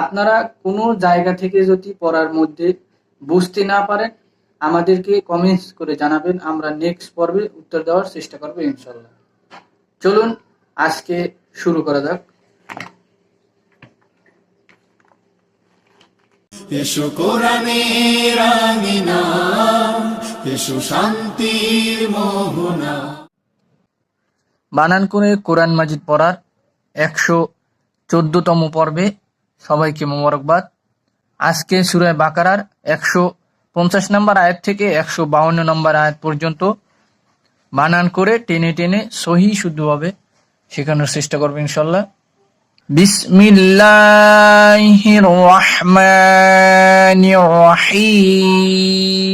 আপনারা কোনো জায়গা থেকে যদি পড়ার মধ্যে বুঝতে না পারেন আমাদেরকে কমেন্টস করে জানাবেন। আমরা নেক্সট পর্বে উত্তর দেওয়ার চেষ্টা করব ইনশাল্লাহ চলুন আজকে শুরু করা যাক। এসো কোরআনের আঙিনা এসো শান্তির মোহনা। বানান করে কোরআন মাজিদ পড়ার একশো চোদ্দতম পর্বে সবাইকে মোবারকবাদ আজকে সুরায় বাকারার একশো পঞ্চাশ নম্বর আয়াত থেকে একশো বাউন্ন নম্বর আয়াত পর্যন্ত বানান করে টেনে টেনে সহি শুদ্ধভাবে শেখানোর চেষ্টা করবো ইনশাল্লাহ বিসমিল্লাহির রহমানির রহিম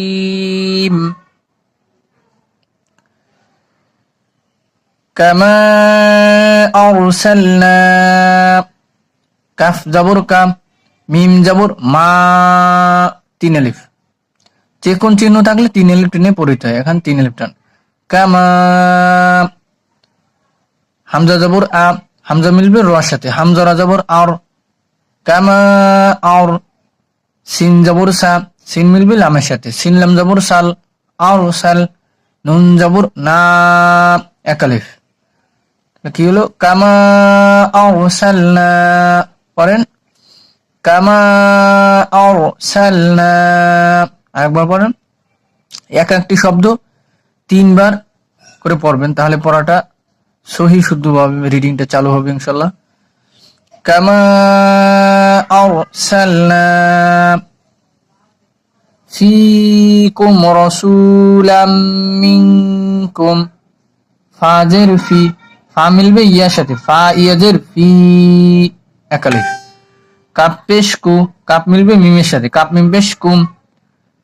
كما أرسلنا কাফ জবর, কাম, মিম জবর, মা, তিন আলিফ যে কোন চিহ্ন থাকলে তিন আলিফ টেনে পড়িতে হয়, এখন তিন আলিফ টান। কামা, হামজা জবর, আ, হামজা মিলবে রোয়ার সাথে। হামজা রা জবর আর কামা আর সিন জবর, সা, সিন মিলবে লামের সাথে। সিন, লাম জবর, সাল আর সাল, নুন জবর, না একালিফ কি হলো? কামা আরসালনা পড়েন। কামা আরেকবার পড়েন। এক একটি শব্দ তিনবার করে পড়বেন, তাহলে পড়াটা সহি শুদ্ধ শুদ্ধভাবে রিডিংটা চালু হবে ইনশাল্লাহ কামা আরসালনা। ফিকুম রাসূলাম মিনকুম। ফাজের ফি, ফা মিলবে ইয়ার সাথে, ফা ইয়াজের ফি। একালিফ কাপ পেশ কু কাপ মিলবে মিমের সাথে। কাপ মিম পেশ কুম,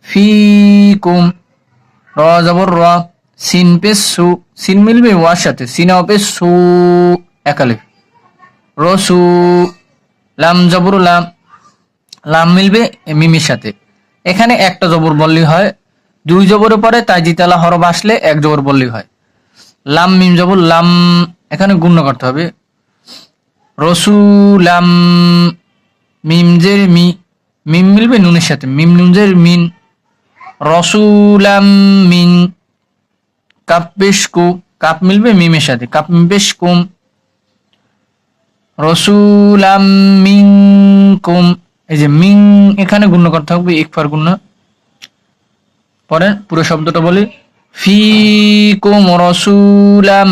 ফি কুম। র জবর র, সিন পেশ সু, সিন মিলবে ওয়ার সাথে। সিনাও পেশ সু একালিফ রসু লাম জবর লাম লাম মিলবে মিমের সাথে। এখানে একটা জবর বললেই হয়, দুই জবরের পরে তাজিতালা হরফ আসলে এক জবর বললেই হয়। লাম মিম জবর, লাম, এখানে গুণ্য করতে হবে। রসুলাম মিমজের মি, মিম মিলবে নুনের সাথে, মিম নুনজের মিন। রসুলাম মিন কাপেশ কু, কাপ মিলবে মিমের সাথে, কাপ মিবেশ কুম। রসুলাম মিং কুম, এই যে মিং এখানে গুণ্য করতে হবে একবার গুণ্য। পরে পুরো শব্দটা বলি। ফিকুম রসুলাম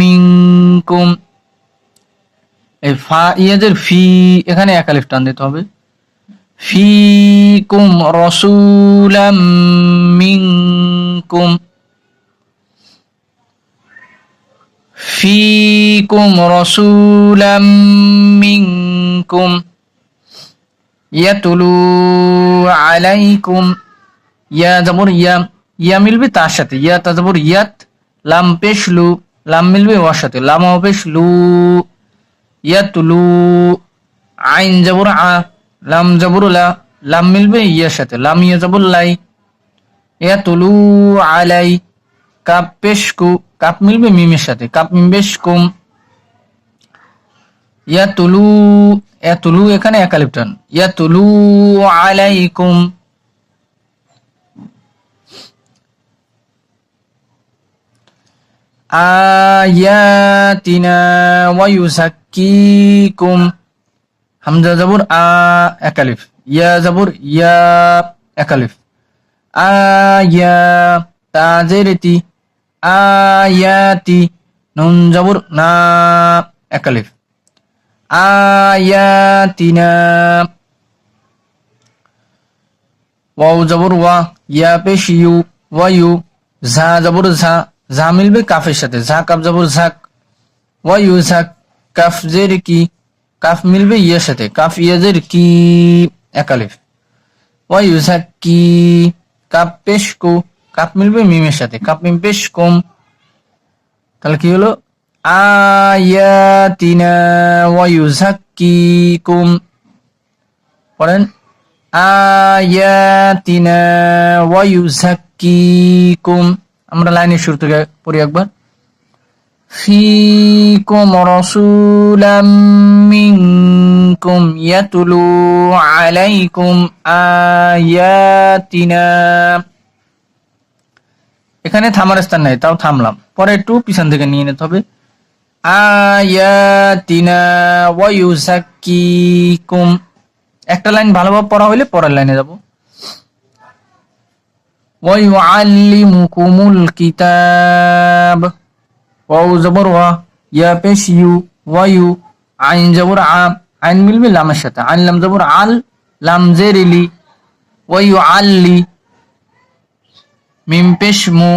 মিনকুম এই ফা ইয়াজের ফি, এখানে একালিফ টান দিতে হবে। ফিকুম রসুলাম মিনকুম। ফিকুম রসুলাম মিনকুম। ইয়াতুলু আলাইকুম। ইয়া জবর ইয়া ইয়া মিলবে তার সাথে। ইয়া তাজবর ইয়াত, লাম পেশ লু, লাম মিলবে ওয়ার সাথে। লাম পেশ লু। ইয়াতুলু আইন জবর আ লাম জবর লা, লাম মিলবে ইয়ার সাথে, লাম ইয়া জবর লাই ইয়াতুলু আলাই, কাপ পেশ কু কাপ মিলবে মিমের সাথে, কাপ মিম বেশ কুম ইয়াতুলু ইয়াতুলু এখানে একালিপ টান। ইয়াতুলু আলাইকুম। আয়াতিনা ওয়ায়ুসাক্কিকুম হামজা জাবুর, আ একালিফ ইয়া জাবুর, ইয়া একালিফ আয়া তি আয়াতি নুন জবর, না একালিফ আয়াতিনা ওয়াও জবর, ওয়া। ইয়া পেশ ইউ ওয়ায়ু ঝা, জবর, ঝা। ঝা মিলবে কাফের সাথে। ঝা, কাফ, জবর, ঝাক। ওয়ায়ু ঝাক। কাফ কি? কাফ মিলবে ইয়ের সাথে। কাফ ইয়াজের কি? একালিফ। ওয়ায়ু ঝাক কি কাপ পেশ কু। কাপ মিলবে মিমের সাথে। কাপ মিম পেশ কম। তাহলে কি হলো? আয়াতিনা ওয়ায়ু ঝাক্কিকুম পড়েন। আয়াতিনা ওয়ায়ুযাক্কিকুম আমরা লাইনের শুরু থেকে পড়ি একবার। ফিকুম রাসূলাম মিনকুম ইয়াতলু আলাইকুম আয়াতিনা এখানে থামার স্থান নাই, তাও থামলাম। পরে একটু পিছন থেকে নিয়ে নিতে হবে। আয়াতিনা ওয়ায়ুযাক্কিকুম একটা লাইন ভালোভাবে পড়া হইলে পরের লাইনে যাব। ওয়ায়ুআল্লিমুকুমুল কিতাব। ওয়াও জবর ওয়া ইয়া পেশ ইউ ওয়ায়ু আইন জবর আ আইন মিলবে লামের সাথে আইন লাম জবর আল লাম জেরিলি ওয়ায়ু আল্লি মিম পেশ মু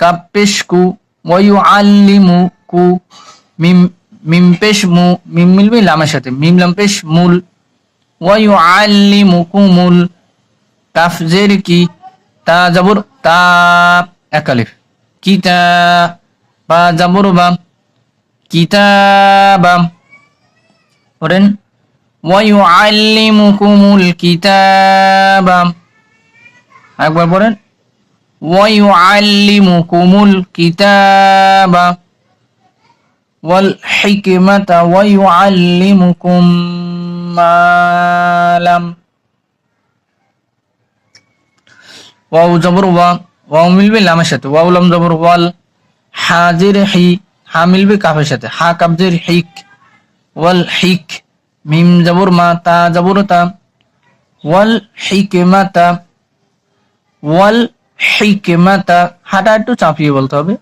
কাপ পেশ কু ওয়ায়ু আল্লিমু কু মিম মিম পেশ মু মিম মিলবে লামের সাথে মিম লাম পেশ মূল ওয়ায়ুআল্লিমুকুমুল কাফ জের কি তা জবর তা একালিফ কিতা বা জাবর বা কিতাবা আল্লি মুকুমুল কিতাবা একবার পড়েন ওয়ায়ুআল্লিমুকুমুল কিতাবা ওয়াল হিকমাতা ওয়ায়ুআল্লিমুকুম মা লাম ওয়াও জবর ওয়া ওয়াও মিলবে লামের সাথে ওয়াও লাম জবর ওয়াল হাজির হি, হা মিলবে কাফের সাথে। হা কাবজের হিক, ওয়াল হিক, মিম জবর মা তা জবর তা, ওয়াল হিকমাতা ওয়াল হিকমাতা হাটা একটু চাপিয়ে বলতে হবে।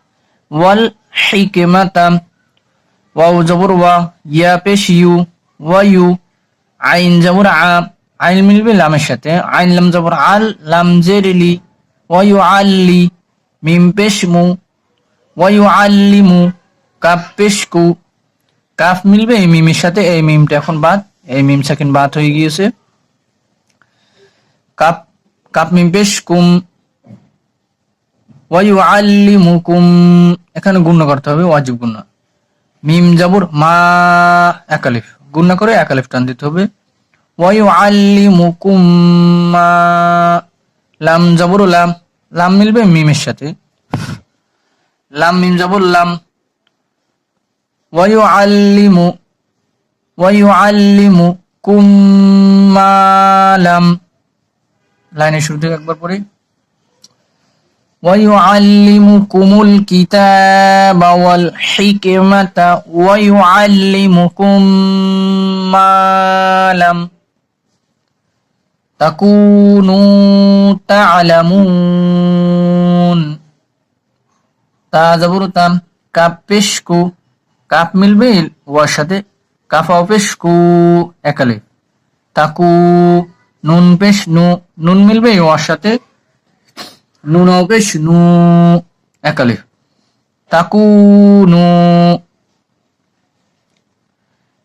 ওয়াল হিকমাতা ওয়াও জবর ওয়া, ইয়া পেশ ইউ ওয়া ইউ, আইন জবর আ, আইন মিলবে লামের সাথে। আইন লাম জবর আল, লাম জেরিলি ওয়ায়ু আল্লি মিম পেশ মু ওয়ায়ু আল্লিমু কাপ পেশ কু কাফ মিলবে, এই মিমের সাথে, এই মিমটা এখন বাদ, এই মিম সেকেন্ড বাদ হয়ে গিয়েছে। কাপ কাপ মিম পেশ কুম ওয়ায়ু আল্লিমুকুম এখানে গুণ্য করতে হবে, ওয়াজিব গুণ্য মিম জাবুর, মা একালিফ গুণনা করে একালিফ টান দিতে হবে। ওয়ায়ু আল্লিমুকুম মা, লাম জাবুর লাম লাম মিলবে মিমের সাথে। লাম মিম জাবুর লাম ওয়ায়ু আল্লিমু ওয়ায়ু আল্লিমু কুম্মালাম লাইনের শুরু থেকে একবার পড়ি ويعلمكم الكتاب والحكمة ويعلمكم ما لم تكونوا تعلمون তা জবর তাম কাপ পেশকু, কাপ মিলবে ওয়ার সাথে কাফাও পেশকু একালে। তাকু, নুন পেশ, নু, নুন মিলবে ওয়ার সাথে নুন পেশ, নু একালে। তাকু, নু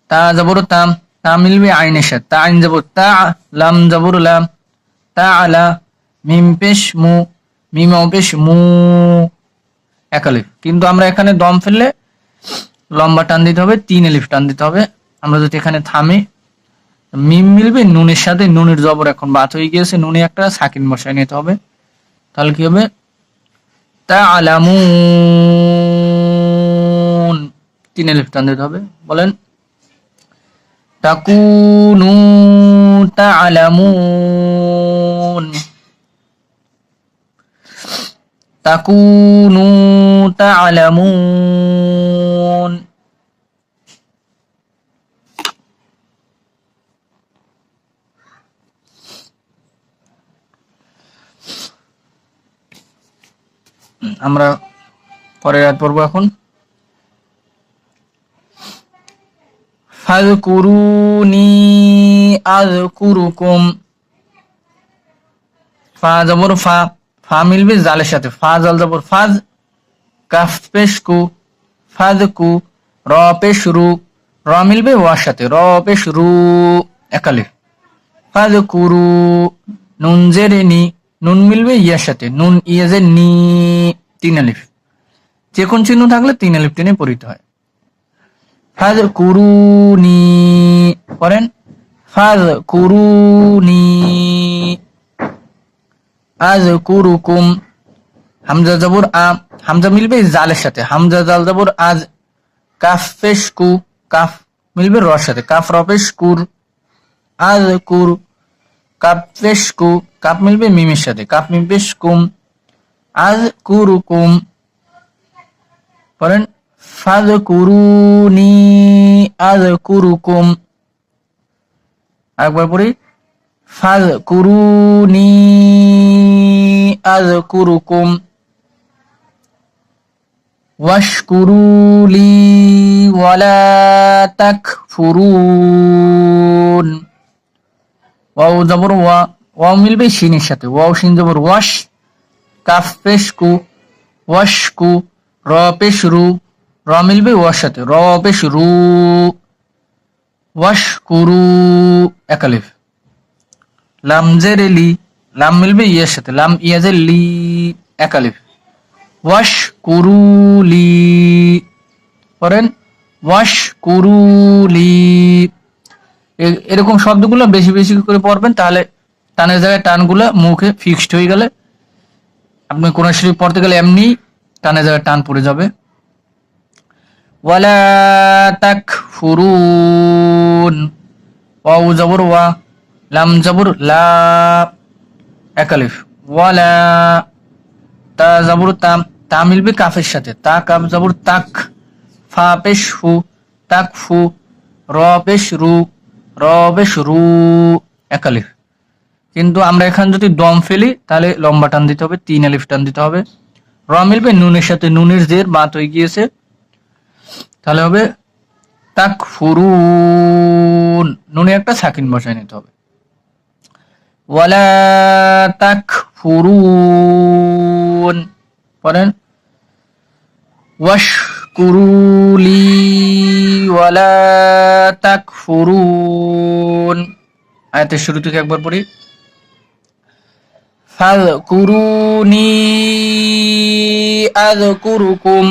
তা জবর তাম তা মিলবে আইনের সাথে। তা আইন জবর তা লাম জবর তা আলা, মিম পেশ, মু মিম পেশ, মু একালিফ। কিন্তু আমরা এখানে দম ফেললে লম্বা টান দিতে হবে, তিন এলিফ টান দিতে হবে। আমরা যদি এখানে থামি, মিম মিলবে, নুনের সাথে, নুনের জবর এখন বাত হয়ে গিয়েছে, নুনে একটা সাকিন বসায় নিতে হবে। তাহলে কি হবে? তা আলামুন তিন এলিফ টান দিতে হবে। বলেন, তাকুনু তালামুন تكونوا تعلمون হুম, আমরা পরের রাত পড়বো এখন ফাযকুরুনি আযকুরুকুম ফা জবর ফা ফা মিলবে জালের সাথে। ফা জাল জবর ফাজ কাফ পেশ কু, ফাজ কু, র পেশ রু, র মিলবে ওয়ার সাথে। র পেশ রু একালিফ ফাজ কুরু নুন জের নি, নুন মিলবে ইয়ার সাথে। নুন ইয়াজের নি, তিন আলিফ। যে কোন চিহ্ন থাকলে তিন আলিফ টেনে পড়িতে হয়। ফাজ কুরুনি করেন? ফাজ কুরুনি আজ কুরুকুম হামজা জবর আ, হামজা মিলবে জালের সাথে। হামজা জাল জবর আজ কাফ পেশ কু কাফ মিলবে রর সাথে। কাফ রপেশ কুর আজ কুর কাপ পেশ কু কাপ মিলবে মিমের সাথে। কাপ মিমবেশ কুম আজ কুরুকুম পড়েন ফাজ কুরুনি আজ কুরুকুম আরেকবার পড়ি ফাজ কুরুনি আজ কুরুকুম ওয়াশকুরুলি ওয়ালা তাকফুরুন ওয়াও জবর ওয়া ওয়াও মিলবে শিনের সাথে ওয়াও শিন জবর ওয়াশ কাফ পেশ কু ওয়াশ কু র পেশ রু র মিলবে ওয়ার সাথে র পেশ রু ওয়াশ কুরু একালিফ লাম জের লি লাম মিলবে ইয়ের সাথে, লাম ইয়াজের লি একালিফ। ওয়াশ কুরুলি পড়েন? ওয়াশ কুরুলি এরকম শব্দগুলো বেশি বেশি করে পড়বেন, তাহলে টানের জায়গায় টানগুলো মুখে ফিক্সড হয়ে গেলে, আপনি কোন শরীফ পড়তে গেলে এমনি টানের জায়গায় টান পড়ে যাবে। ওয়ালা তাক ফুরুন ওয়াউ জবর ওয়া, লাম জবর লা। একালিফ ওয়ালা তা জবর তাম তা মিলবে কাফের সাথে। তা কাফ জবর তাক। ফা পেশ ফু, তাক ফু, র পেশ রু, র পেশ রু একালিফ কিন্তু আমরা এখানে যদি দম ফেলি, তাহলে লম্বা টান দিতে হবে, তিন আলিফ টান দিতে হবে। র মিলবে নুনের সাথে, নুনের জের বাত হয়ে গিয়েছে। তাহলে হবে তাক ফুরুন। নুনে একটা সাকিন বসায় নিতে হবে। ওয়ালা তাক ফুরুন পড়েন। ওয়াশকুরুলি ওয়ালা তাক ফুরুন আয়াতের শুরু থেকে একবার পড়ি। ফাযকুরুনি আযকুরুকুম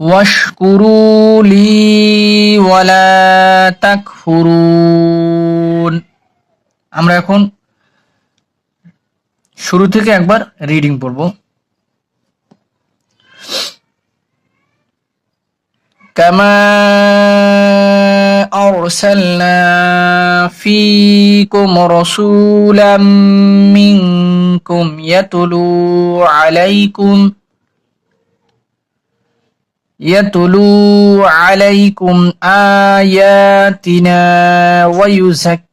ওয়াশকুরু লি ওয়ালা তাকফুরুন আমরা এখন শুরু থেকে একবার রিডিং পড়বো كما أرسلنا فيكم رسولا منكم يتلو عليكم يتلو عليكم آياتنا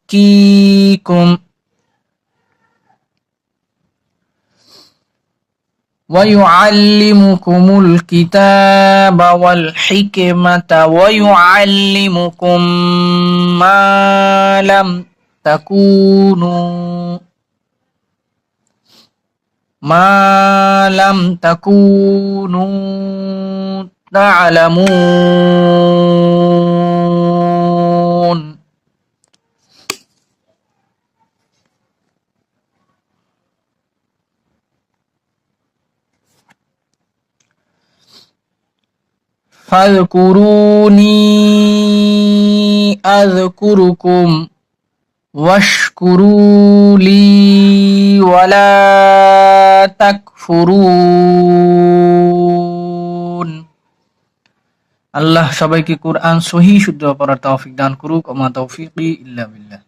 ويزكيكم ويعلمكم الكتاب والحكمة ويعلمكم ما لم تكونوا ما لم تكونوا تعلمون. فاذكروني أذكركم واشكروا لي ولا تكفرون. আল্লাহ সবাইকে কোরআন সহি শুদ্ধ পড়ার তৌফিক দান করুক ওমা তৌফিকি ইল্লা বিল্লাহ